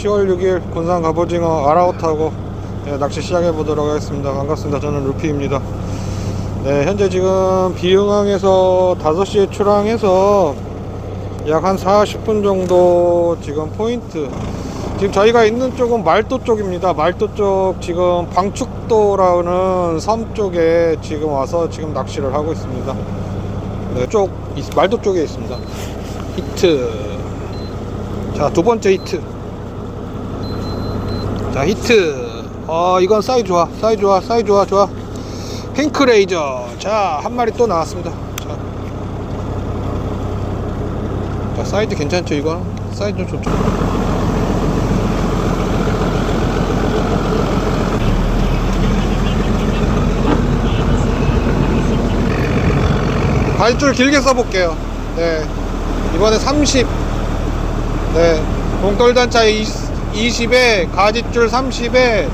10월 6일 군산 갑오징어 아라웃하고 네, 낚시 시작해 보도록 하겠습니다. 반갑습니다. 저는 루피입니다. 네, 현재 지금 비흥항에서 5시에 출항해서 약 한 40분 정도 지금 포인트 지금 저희가 있는 쪽은 말도 쪽입니다. 말도 쪽 지금 방축도라는 섬 쪽에 지금 와서 지금 낚시를 하고 있습니다. 네, 쪽 있- 말도 쪽에 있습니다. 히트. 자, 두 번째 히트. 자, 히트. 아, 이건 사이 좋아. 사이 좋아. 사이 좋아. 좋아. 핑크 레이저. 자, 한 마리 또 나왔습니다. 자. 자, 사이즈 괜찮죠, 이거? 사이즈 좀 좋죠. 바지줄 길게 써볼게요. 네. 이번에 30. 네. 동떨단차 20 에 가지줄 30에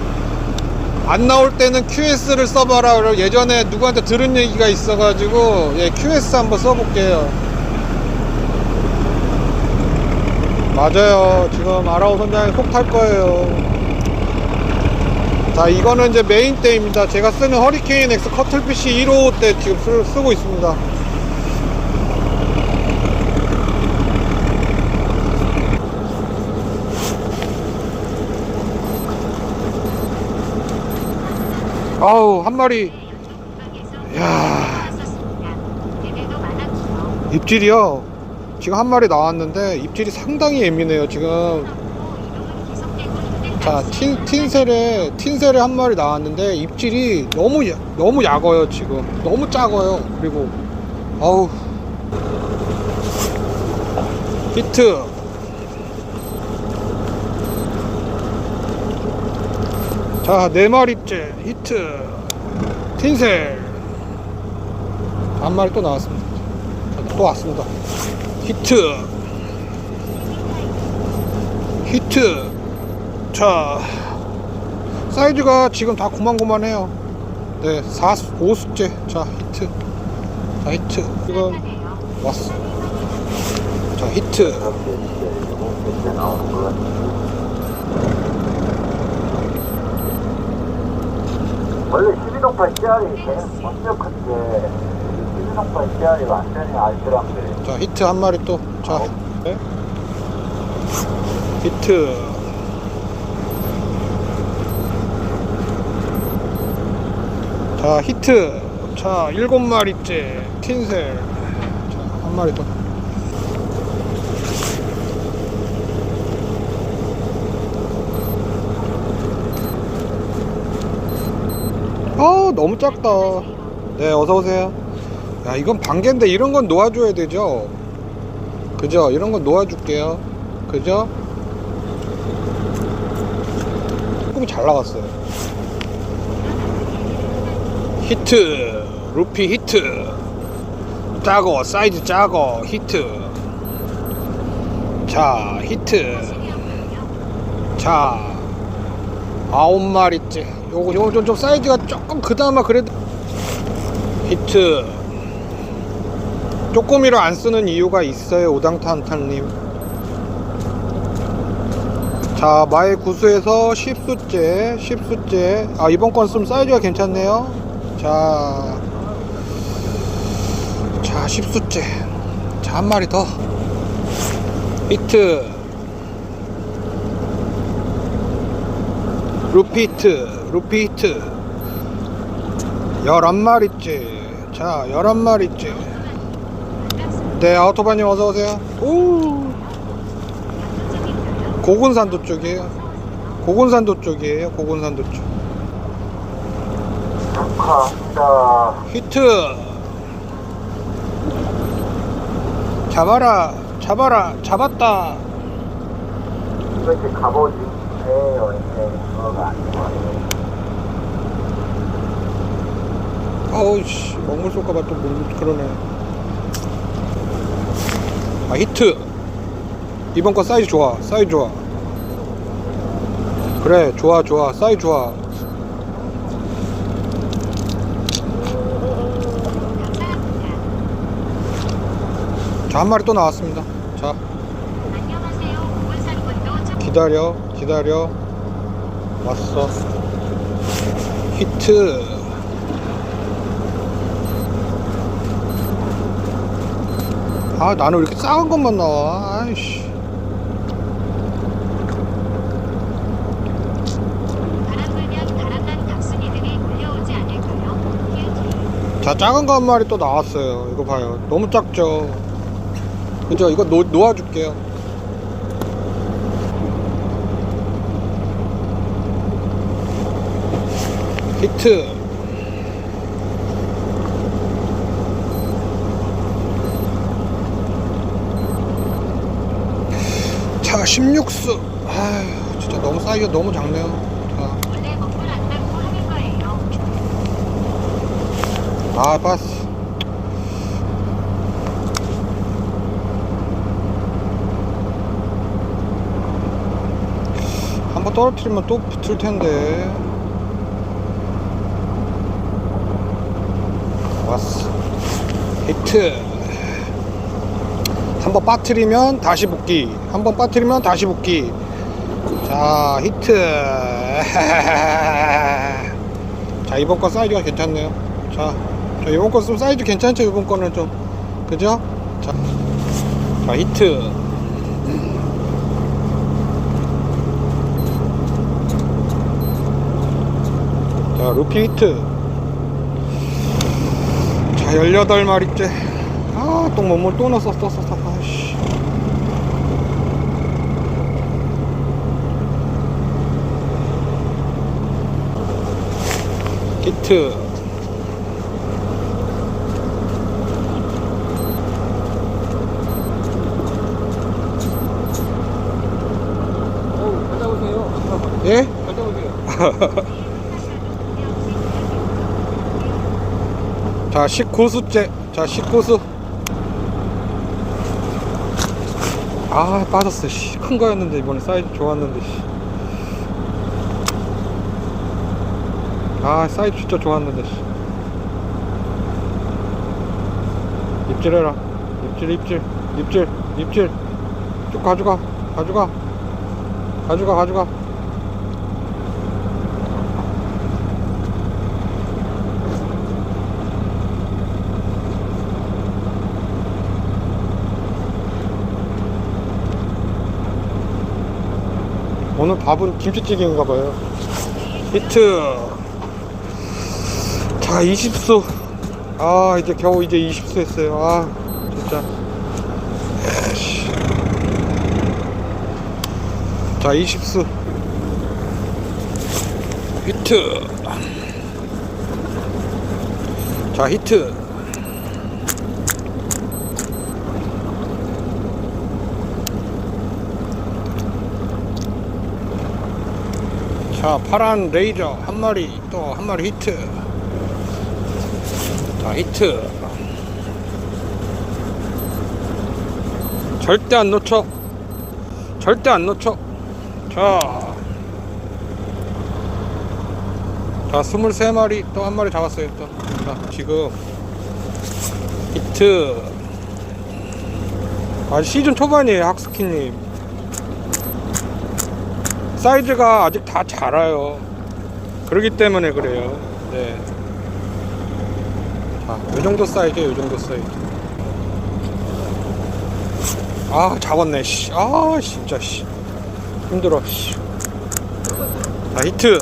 안 나올 때는 QS를 써봐라. 예전에 누구한테 들은 얘기가 있어가지고 예, QS 한번 써볼게요. 맞아요. 지금 아라오 선장이 속 탈 거예요. 자, 이거는 이제 메인 때입니다. 제가 쓰는 허리케인 X 커틀피쉬 1호 때 지금 쓰, 쓰고 있습니다. 아우, 한 마리. 야 입질이요. 지금 한 마리 나왔는데 입질이 상당히 예민해요. 지금 자, 틴, 틴셀에, 틴셀에 한 마리 나왔는데, 입질이 너무, 야- 너무 약어요, 지금. 너무 작아요. 그리고, 아우. 히트. 자, 네 마리째, 히트. 틴셀. 한 마리 또 나왔습니다. 자, 또 왔습니다. 히트. 히트. 자 사이즈가 지금 다 고만고만해요 네 4, 5숙제 자 히트 자 히트 이건 왔어 자 히트 원래 12동파 CR이 계속 완벽한데 12동파 CR이 완전히 알더라고요. 자 히트 한 마리 또자. 네. 히트. 자 히트. 자 일곱 마리째. 틴셀. 자 한 마리 더 아 너무 작다. 네 어서오세요. 야 이건 반개인데 이런 건 놓아줘야 되죠? 그죠? 이런 건 놓아줄게요. 그죠? 조금 잘 나갔어요. 히트 루피 히트. 작어 사이즈 작어 히트. 자 히트. 자 아홉 마리째 요거 요거 좀, 좀 사이즈가 조금 그나마 그래도 히트. 쪼꼬미를 안 쓰는 이유가 있어요 오당탄탄님. 자 마의 구수에서 10수째 10수째. 아 이번 건 좀 사이즈가 괜찮네요. 자, 자 10수째. 자 한 마리 더. 히트. 루피트 루피트. 11마리째. 자 11마리째. 네 아우토바님 어서오세요. 오! 고군산도 쪽이에요. 고군산도 쪽이에요. 고군산도 쪽. 히트! 잡아라 잡아라 잡았다. 이렇게 갑오지 에요, 에 그거가 아니 고. 어우씨 먹물 쏠까봐 또 모르 그러네. 아 히트! 이번 거 사이즈 좋아 사이즈 좋아. 그래 좋아 좋아 사이즈 좋아. 자 한 마리 또 나왔습니다. 자. 기다려 기다려. 왔어. 히트 아 나는 왜 이렇게 작은 것만 나와? 아이씨. 자 작은 거 한 마리 또 나왔어요. 이거 봐요. 너무 작죠? 그죠? 이거 놓, 놓아줄게요. 히트 자 16수. 아휴 진짜 너무 사이즈가 너무 작네요. 하는 거예요. 아 한번 떨어뜨리면 또 붙을 텐데. 왔어. 히트 한번 빠뜨리면 다시 붙기. 한번 빠뜨리면 다시 붙기. 자 히트. 자 이번 거 사이즈가 괜찮네요. 자, 자 이번 거좀 사이즈 괜찮죠? 이번 거는 좀. 그죠? 자, 자 히트. 자 루피 히트. 자 18마리째 아또 몸을 또 넣었어 또 썼어 아씨 히트 오세요. 예? 갔다 오세요. 자 19수째 자 19수 아 빠졌어 씨. 큰 거였는데 이번에 사이즈 좋았는데 씨. 아 사이즈 진짜 좋았는데 씨. 입질해라 입질 입질 입질 입질 쭉 가져가 가져가 가져가 가져가 오늘 밥은 김치찌개인가 봐요. 히트. 자, 20수. 아, 이제 겨우 이제 20수 했어요. 아, 진짜. 자, 20수. 히트. 자, 히트. 자 파란 레이저 한 마리 또 한 마리 히트. 자 히트. 절대 안 놓쳐. 절대 안 놓쳐. 자, 자 23마리 또 한 마리 잡았어요 또. 자 지금. 히트. 아 시즌 초반이에요 학스키님 사이즈가 아직 다 자라요. 그러기 때문에 그래요. 네. 자, 요 정도 사이즈요, 요 정도 사이즈. 아, 잡았네, 씨. 아, 진짜, 씨. 힘들어, 씨. 자, 히트.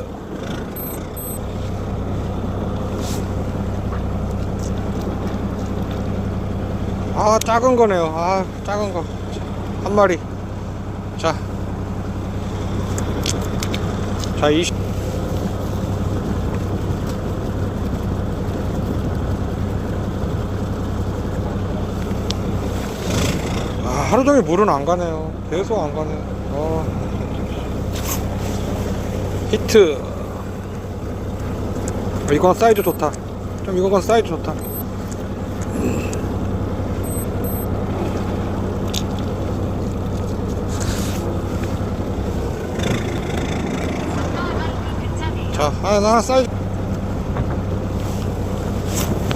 아, 작은 거네요. 아, 작은 거. 자, 한 마리. 자. 자, 20. 아, 하루 종일 물은 안 가네요. 계속 안 가네요. 어. 히트. 어, 이건 사이즈 좋다. 좀 이건 사이즈 좋다. 괜찮아요. 자, 하나, 하나 사이즈.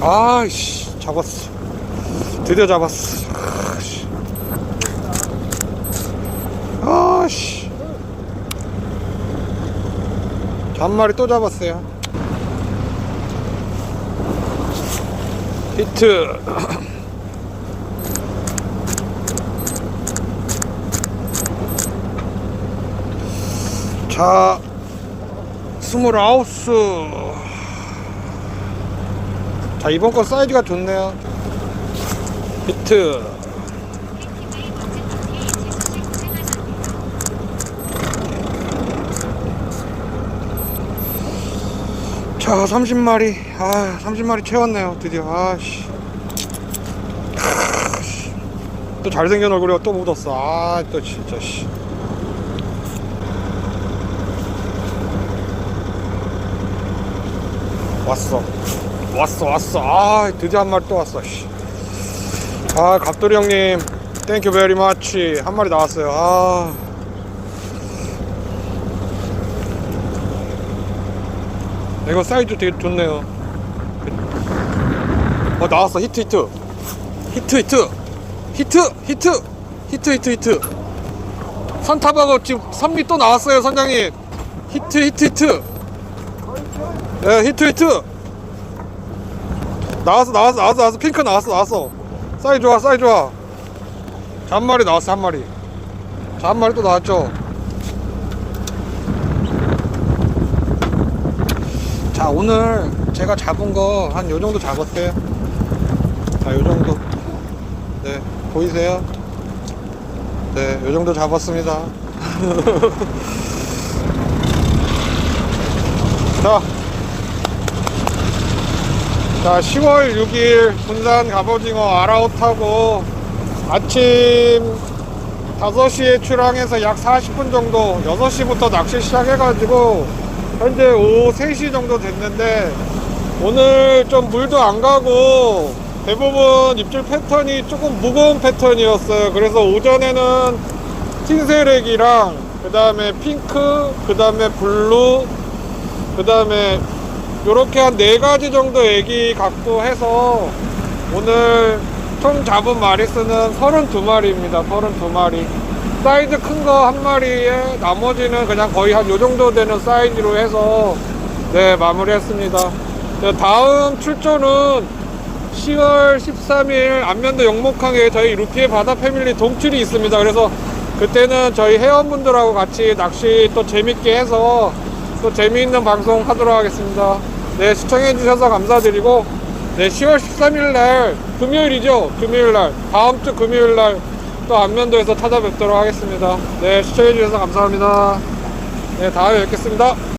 아이씨, 잡았어. 드디어 잡았어. 아씨. 아씨. 자, 한 마리 또 잡았어요. 히트. 자, 스물아홉 수. 자, 이번 건 사이즈가 좋네요. 생활선입니다. 자, 30마리. 아, 30마리 채웠네요. 드디어. 아, 씨. 아, 씨. 또 잘생긴 얼굴이 또 묻었어. 아, 또 진짜, 씨. 왔어. 왔어, 왔어. 아, 드디어 한 마리 또 왔어, 씨. 아, 갑돌이 형님. 땡큐 베리 마치. 한 마리 나왔어요. 아. 이거 사이즈 되게 좋네요. 어 나왔어 히트 히트 히트 히트 히트 히트 히트 히트 히트 선탑하고 지금 선미 또 나왔어요 선장님 히트 히트 히트 예 히트 히트. 나왔어 나왔어 나왔어 나왔어. 핑크 나왔어 나왔어. 사이즈 좋아 사이즈 좋아. 자, 한 마리 나왔어 한 마리 자한 마리 또 나왔죠. 자 오늘 제가 잡은 거 한 요 정도 잡았어요. 자 요 정도. 네 보이세요? 네 요 정도 잡았습니다. 자, 자 10월 6일 군산 갑오징어 아라웃하고 아침 5시에 출항해서 약 40분 정도 6시부터 낚시 시작해가지고 현재 오후 3시 정도 됐는데 오늘 좀 물도 안 가고 대부분 입질 패턴이 조금 무거운 패턴이었어요. 그래서 오전에는 틴세렉이랑 그 다음에 핑크 그 다음에 블루 그 다음에 요렇게 한 네 가지 정도 애기 갖고 해서 오늘 총 잡은 마리수는 32마리입니다. 32마리. 사이즈 큰 거 한 마리에 나머지는 그냥 거의 한 요 정도 되는 사이즈로 해서 네 마무리했습니다. 네, 다음 출조는 10월 13일 안면도 영목항에 저희 루피의 바다 패밀리 동출이 있습니다. 그래서 그때는 저희 회원분들하고 같이 낚시 또 재밌게 해서 또 재미있는 방송 하도록 하겠습니다 네 시청해 주셔서 감사드리고 네 10월 13일 날 금요일이죠? 금요일 날. 다음 주 금요일 날 또 안면도에서 찾아뵙도록 하겠습니다. 네 시청해 주셔서 감사합니다. 네 다음에 뵙겠습니다